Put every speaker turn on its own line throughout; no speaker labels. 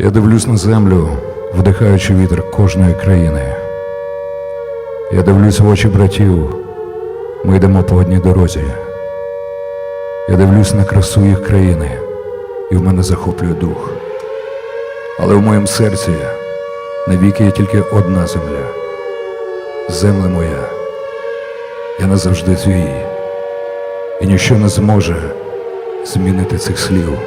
Я дивлюсь на землю, вдихаючи вітер кожної країни. Я дивлюсь в очі братів, ми йдемо по одній дорозі. Я дивлюсь на красу їх країни, і в мене захоплює дух. Але в моєму серці навіки є тільки одна земля. Земля моя, я назавжди твій, і ніщо не зможе змінити цих слів,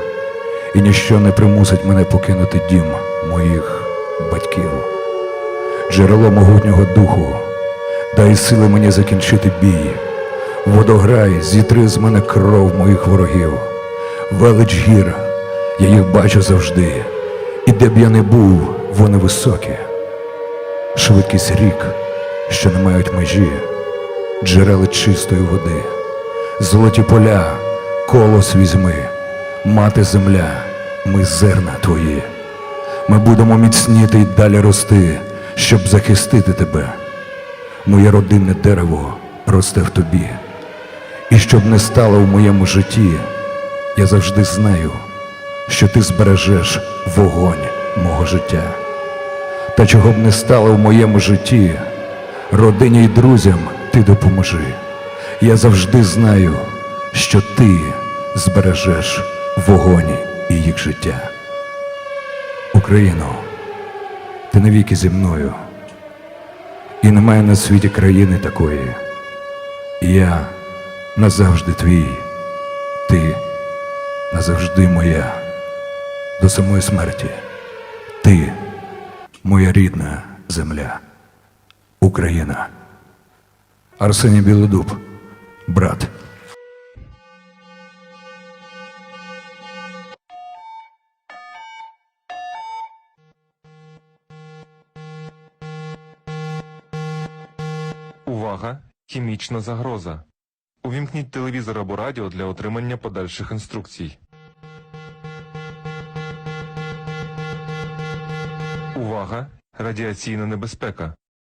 і ніщо не примусить мене покинути дім моїх батьків. Джерело могутнього духу, дай сили мені закінчити бій. Водограй, зітри з мене кров моїх ворогів. Велич гір, я їх бачу завжди, і де б я не був, вони високі. Швидкість рік, що не мають межі, джерела чистої води, золоті поля, колос візьми, мати земля, ми зерна твої. Ми будемо міцніти й далі рости, щоб захистити тебе. Моє родинне дерево росте в тобі. І щоб не стало в моєму житті, я завжди знаю, що ти збережеш вогонь мого життя. Та чого б не стало в моєму житті, родині й друзям ти допоможи. Я завжди знаю, що ти збережеш вогонь і їх життя. Україно, ти навіки зі мною, і немає на світі країни такої. Я назавжди твій, ти назавжди моя, до самої смерті. Ти моя рідна земля, Україна. Арсеній Білодуб, брат.
Увага! Хімічна загроза. Увімкніть телевізор або радіо для отримання подальших інструкцій. Увага! Радіаційна небезпека.